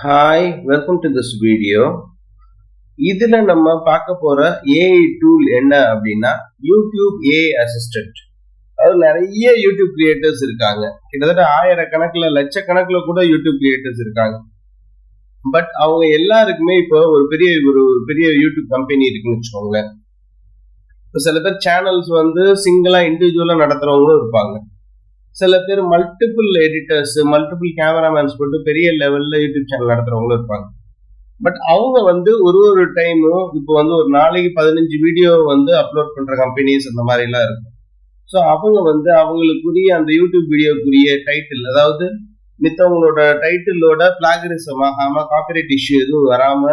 Hi welcome to this video இதுல நம்ம பார்க்க போற ஏஐ டூல் என்ன அப்படின்னா யூடியூப் ஏஐ அசிஸ்டன்ட் அது நிறைய யூடியூப் கிரியேட்டர்ஸ் இருக்காங்க. கிட்டத்தட்ட ஆயிரக்கணக்கில் லட்சக்கணக்கில் கூட யூடியூப் கிரியேட்டர்ஸ் இருக்காங்க. பட் அவங்க எல்லாருக்குமே இப்போ ஒரு பெரிய ஒரு ஒரு பெரிய யூடியூப் கம்பெனி இருக்குன்னு வச்சுக்கோங்களேன். இப்போ சில பேர் சேனல்ஸ் வந்து சிங்கிளா இண்டிவிஜுவலா நடத்துறவங்களும் இருப்பாங்க. சில பேர் மல்டிபிள் எடிட்டர்ஸ் மல்டிபிள் கேமராமேன்ஸ் போட்டு பெரிய லெவல்ல யூடியூப் சேனல் நடத்துறவங்களும் இருப்பாங்க. பட் அவங்க வந்து ஒரு ஒரு டைமும் இப்போ வந்து ஒரு நாளைக்கு பதினஞ்சு வீடியோ வந்து அப்லோட் பண்ற கம்பெனிஸ் அந்த மாதிரி எல்லாம் இருக்கும். ஸோ அவங்க வந்து அவங்களுக்குரிய அந்த யூடியூப் வீடியோக்குரிய டைட்டில் அதாவது மித்தவங்களோட டைட்டிலோட பிளாகரிசம் ஆகாம காப்பிரைட் இஷ்யூ எதுவும் வராம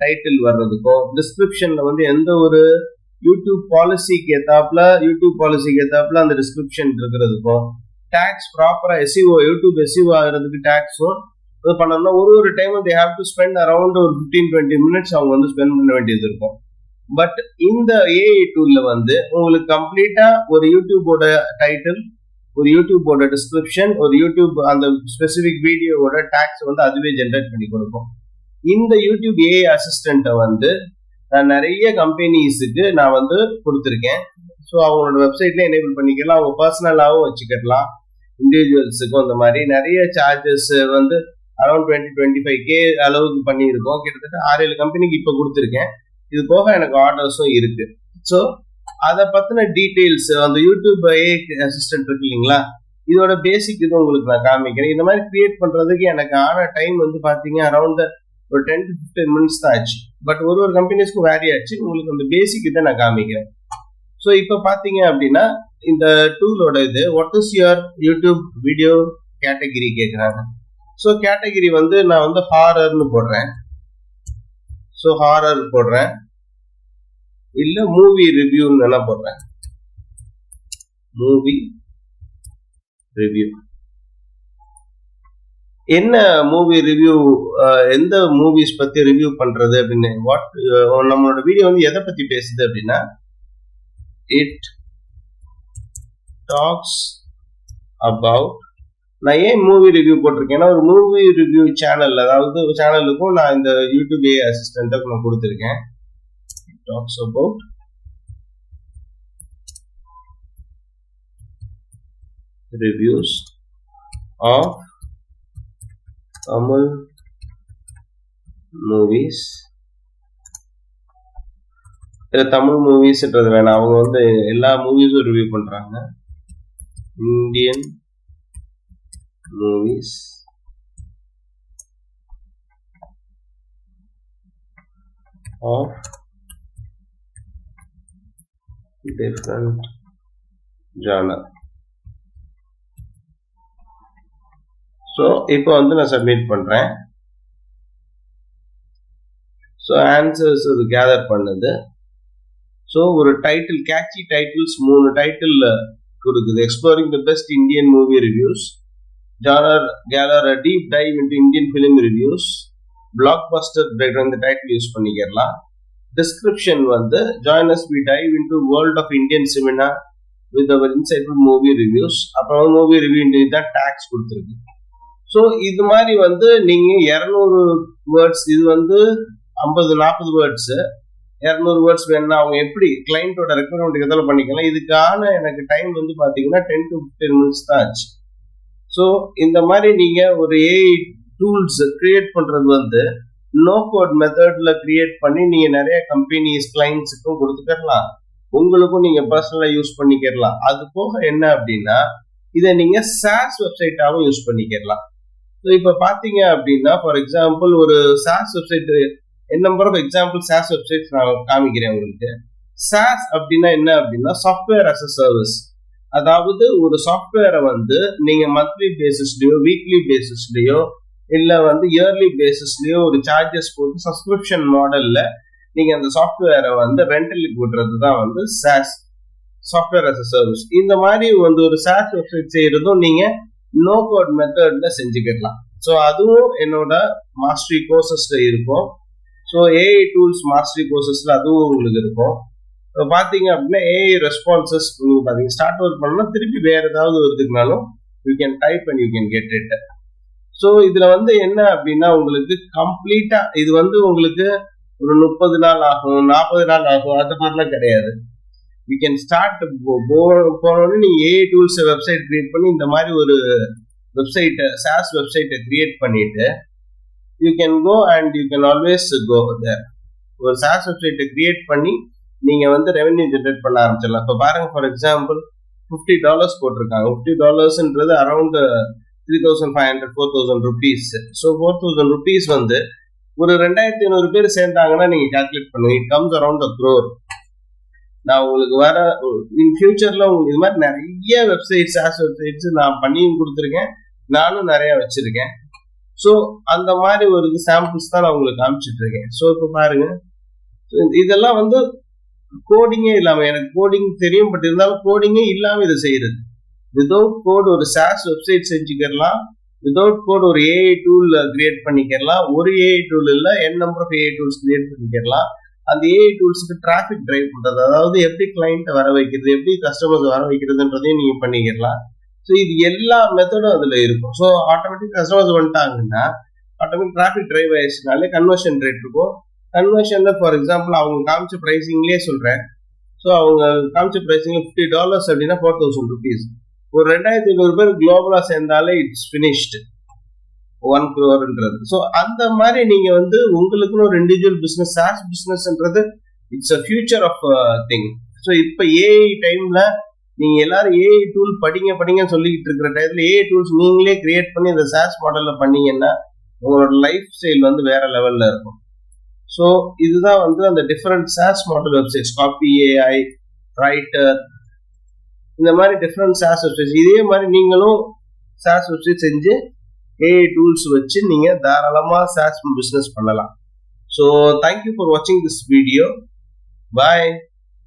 டைட்டில் வர்றதுக்கும் டிஸ்கிரிப்ஷன்ல வந்து எந்த ஒரு யூடியூப் பாலிசிக்கு ஏத்தாப்புல யூடியூப் பாலிசிக்கு ஏத்தாப்புல அந்த டிஸ்கிரிப்ஷன் இருக்கிறதுக்கும் டேக்ஸ் ப்ராப்பராக எஸ்இஓ யூடியூப் எஸ்இஓ ஆகிறதுக்கு டேக்ஸும் இது பண்ணணும்னா ஒரு ஒரு time they have to spend around ஒரு ஃபிஃப்டீன் டுவெண்ட்டி மினிட்ஸ் அவங்க வந்து ஸ்பெண்ட் பண்ண வேண்டியது இருக்கும். பட் இந்த ஏஐ டூல்ல வந்து உங்களுக்கு கம்ப்ளீட்டா ஒரு யூடியூபோட டைட்டில் ஒரு யூடியூபோட டிஸ்கிரிப்ஷன் ஒரு யூடியூப் அந்த ஸ்பெசிஃபிக் வீடியோவோட டேக்ஸ் வந்து அதுவே ஜென்ரேட் பண்ணி கொடுக்கும். இந்த யூடியூப் ஏஐ அசிஸ்டண்ட்டை வந்து நான் நிறைய கம்பெனிஸுக்கு நான் வந்து கொடுத்துருக்கேன். ஸோ அவங்களோட வெப்சைட்ல எனேபிள் பண்ணிக்கலாம். அவங்க பர்சனலாகவும் வச்சுக்கலாம். இண்டிவிஜுவல்ஸுக்கும் அந்த மாதிரி நிறைய சார்ஜஸ் வந்து around twenty twenty five K அளவுக்கு பண்ணியிருக்கோம். கிட்டத்தட்ட ஆறு ஏழு கம்பெனிக்கு இப்போ கொடுத்துருக்கேன். இது போக எனக்கு ஆர்டர்ஸும் இருக்கு. ஸோ அதை பற்றின டீட்டெயில்ஸ் அந்த யூடியூப் ஏ அசிஸ்டன்ட் இருக்கு இல்லைங்களா? இதோட பேசிக் இது உங்களுக்கு நான் காமிக்கிறேன். இந்த மாதிரி கிரியேட் பண்ணுறதுக்கு எனக்கு ஆன டைம் வந்து பார்த்தீங்க அரௌண்ட் ஒரு டென் டு ஃபிஃப்டீன் மினிட்ஸ் தான் ஆச்சு. பட் ஒரு ஒரு கம்பெனிஸ்க்கும் வேரி ஆச்சு. உங்களுக்கு அந்த பேசிக் இதை நான் காமிக்கிறேன். ஸோ இப்போ பார்த்தீங்க அப்படின்னா இந்த டூலோட இது what is your YouTube video category கேட்குறாங்க ஸோ கேட்டகிரி வந்து நான் வந்து ஹாரர்னு போடுறேன். ஸோ ஹாரர் போடுறேன். இல்லை மூவி ரிவ்யூன்னு வேணா போடுறேன். மூவி ரிவ்யூ என்ன மூவி ரிவ்யூ எந்த மூவிஸ் பத்தி ரிவ்யூ பண்றது அப்படின்னு வாட் நம்மளோட வீடியோ வந்து எதை பத்தி பேசுது அப்படின்னா இட் டாக்ஸ் அபவுட் நான் ஏன் மூவி ரிவ்யூ போட்டிருக்கேன்னா ஒரு மூவி ரிவ்யூ சேனல் அதாவது சேனலுக்கும் நான் இந்த யூடியூப் ஏ அசிஸ்டண்ட்டுக்கு நான் கொடுத்துருக்கேன். Talks about reviews of Tamil movies இதில் தமிழ் மூவிஸ்ன்றது வேணாம். அவங்க வந்து எல்லா மூவிஸும் ரிவ்யூ பண்ணுறாங்க Indian movies of different genre so இப்போ வந்து நான் சப்மிட் பண்ணுறேன் ஸோ ஆன்சர்ஸ் அது கேதர் பண்ணுது. ஸோ ஒரு டைட்டில் கேட்சி டைட்டில்ஸ் மூணு டைட்டில் கொடுக்குது. Exploring the best Indian movie reviews genre galore deep dive into Indian film reviews blockbuster இந்த டைட்டில் யூஸ் பண்ணிக்கிறலாம். டிஸ்கிரிப்ஷன் வந்து join us we dive into world of Indian cinema with our insightful movie reviews அப்புறம் movie review தான் tags கொடுத்துருக்கு. So இது மாதிரி வந்து நீங்கள் இரநூறு வேர்ட்ஸ் இது வந்து ஐம்பது நாற்பது வேர்ட்ஸு இரநூறு வேர்ட்ஸ் வேணும்னா அவங்க எப்படி கிளைண்ட்டோட ரெக்குவயர்மெண்ட் எதாவது பண்ணிக்கலாம்? இதுக்கான எனக்கு டைம் வந்து பார்த்தீங்கன்னா டென் டு ஃபிஃப்டீன் மினிட்ஸ் தான் ஆச்சு. ஸோ இந்த மாதிரி நீங்கள் ஒரு ஏஐ டூல்ஸ் கிரியேட் பண்ணுறது வந்து நோ கோட் மெத்தடில் கிரியேட் பண்ணி நீங்கள் நிறைய கம்பெனிஸ் கிளைண்ட்ஸுக்கும் கொடுத்துக்கலாம். உங்களுக்கும் நீங்கள் பர்சனலாக யூஸ் பண்ணிக்கிறலாம் அது போக என்ன அப்படின்னா இதை நீங்கள் சாஸ் வெப்சைட்டாகவும் யூஸ் பண்ணிக்கிறலாம் ஸோ இப்போ பார்த்தீங்க அப்படின்னா ஃபார் எக்ஸாம்பிள் ஒரு SaaS website N number of example SaaS websites நான் காமிக்கிறேன் உங்களுக்கு. சாஸ் அப்படின்னா என்ன அப்படின்னா சாஃப்ட்வேர் அஸ் அ சர்வீஸ் அதாவது ஒரு சாஃப்ட்வேரை வந்து நீங்க மந்த்லி பேசிஸ்லயோ வீக்லி பேசிஸ்லயோ இல்ல வந்து இயர்லி பேசிஸ்லயோ ஒரு சார்ஜஸ் போட்டு சப்ஸ்கிரிப்ஷன் மாடல்ல நீங்க அந்த சாஃப்ட்வேரை வந்து ரெண்டலுக்கு விடுறது தான் வந்து SaaS software as a service இந்த மாதிரி வந்து ஒரு சாஸ் வெப்சைட் செய்யறதும் நீங்க நோ கோட் மெத்தட்ல செஞ்சுக்கிடலாம். ஸோ அதுவும் என்னோட மாஸ்டரி கோர்சஸ்ல இருக்கும். ஸோ ஏஐ டூல்ஸ் மாஸ்டரி கோர்சஸ்ல அதுவும் உங்களுக்கு இருக்கும். இப்போ பார்த்தீங்க அப்படின்னா ஏஐ ரெஸ்பான்சஸ் நீங்கள் பார்த்தீங்க ஸ்டார்ட் ஒர்க் பண்ணால் திருப்பி வேற ஏதாவது வருதுக்குனாலும் you can type and you can get it so இதில் வந்து என்ன அப்படின்னா உங்களுக்கு கம்ப்ளீட்டாக இது வந்து உங்களுக்கு ஒரு முப்பது நாள் ஆகும் நாற்பது நாள் ஆகும் அந்த மாதிரிலாம் கிடையாது. யூ கேன் ஸ்டார்ட் போனோடனே நீங்கள் ஏஐ டூல்ஸ் வெப்சைட் கிரியேட் பண்ணி இந்த மாதிரி ஒரு வெப்சைட்டை சாஸ் வெப்சைட்டை கிரியேட் பண்ணிட்டு you can go and you can always go there ஒரு சாஸ் வெப்சைட்டை கிரியேட் பண்ணி நீங்கள் வந்து ரெவென்யூ ஜென்ரேட் பண்ண ஆரம்பிச்சிடலாம். இப்போ பாருங்கள் ஃபார் எக்ஸாம்பிள் ஃபிஃப்டி டாலர்ஸ் போட்டிருக்காங்க. Fifty டாலர்ஸ்ன்றது around three thousand five hundred four thousand rupees so four thousand rupees வந்து ஒரு ரெண்டாயிரத்தி ஐநூறு பேர் சேர்ந்தாங்கன்னா நீங்கள் கால்குலேட் பண்ணுங்க. It comes around a crore நான் உங்களுக்கு வர இன் ஃபியூச்சரில் உங்களுக்கு இது மாதிரி நிறைய வெப்சைட்ஸ் ஆஸ் வெப்சைட்ஸ் நான் பண்ணியும் கொடுத்துருக்கேன். நானும் நிறையா வச்சுருக்கேன். ஸோ அந்த மாதிரி ஒரு சாம்பிள்ஸ் தான் நான் உங்களுக்கு காமிச்சிட்டு இருக்கேன் ஸோ இப்போ பாருங்க. இதெல்லாம் வந்து கோடிங்கே இல்லாம எனக்கு கோடிங் தெரியும் பட் இருந்தாலும் கோடிங்கே இல்லாம இதை செய்யறது. விதவுட் கோட் ஒரு சாஸ் வெப்சைட் செஞ்சுக்கலாம். விதவுட் கோட் ஒரு ஏஐ டூல் கிரியேட் பண்ணிக்கலாம். ஒரு ஏஐ டூல் இல்ல N number of AI tools create பண்ணிக்கலாம். அந்த ஏஐ டூல்ஸுக்கு டிராஃபிக் டிரைவ் பண்றது. அதாவது எப்படி கிளைண்ட்டை வர வைக்கிறது எப்படி கஸ்டமர்ஸ் வர வைக்கிறதுன்றதையும் நீங்க பண்ணிக்கலாம். ஸோ இது எல்லா மெத்தடும் அதில் இருக்கும். ஸோ ஆட்டோமேட்டிக் கஸ்டமர்ஸ் வந்துட்டாங்கன்னா ஆட்டோமேட்டிக் டிராஃபிக் டிரைவ் ஆயிடுச்சுனாலே கன்வர்ஷன் ரேட் இருக்கும். கன்வர்ஷன்ல ஃபார் எக்ஸாம்பிள் அவங்க காமிச்ச ப்ரைஸிங்லேயே சொல்கிறேன் ஸோ அவங்க காமிச்ச ப்ரைஸிங் ஃபிஃப்டி டாலர்ஸ் அப்படின்னா ஃபோர் தௌசண்ட் ருபீஸ் ஒரு ரெண்டாயிரத்தி ஐநூறு பேர் குளோபலாக சேர்ந்தாலே இட்ஸ் ஃபினிஷ்டு ஒன் க்ரோர்ன்றது ஸோ அந்த மாதிரி நீங்கள் வந்து உங்களுக்குன்னு ஒரு individual business SaaS பிஸ்னஸ்ன்றது it's a future of thing so இப்போ ஏஐ டைமில் நீங்க எல்லாரும் ஏஐ டூல் படிங்க படிங்கன்னு சொல்லிக்கிட்டு இருக்கிற டயத்துல ஏஐ டூல்ஸ் நீங்களே கிரியேட் பண்ணி இந்த சாஸ் மாடல்ல பண்ணீங்கன்னா உங்களோட லைஃப் ஸ்டைல் வந்து வேற லெவல்ல இருக்கும். ஸோ இதுதான் வந்து அந்த different SaaS model websites copy AI writer இந்த மாதிரி டிஃப்ரெண்ட் சாஸ் வெப்சைட்ஸ் இதே மாதிரி நீங்களும் சாஸ் வெப்சைட் செஞ்சு ஏஐ டூல்ஸ் வச்சு நீங்க தாராளமா சாஸ் பிஸ்னஸ் பண்ணலாம். ஸோ தேங்க்யூ ஃபார் வாட்சிங் திஸ் வீடியோ பாய்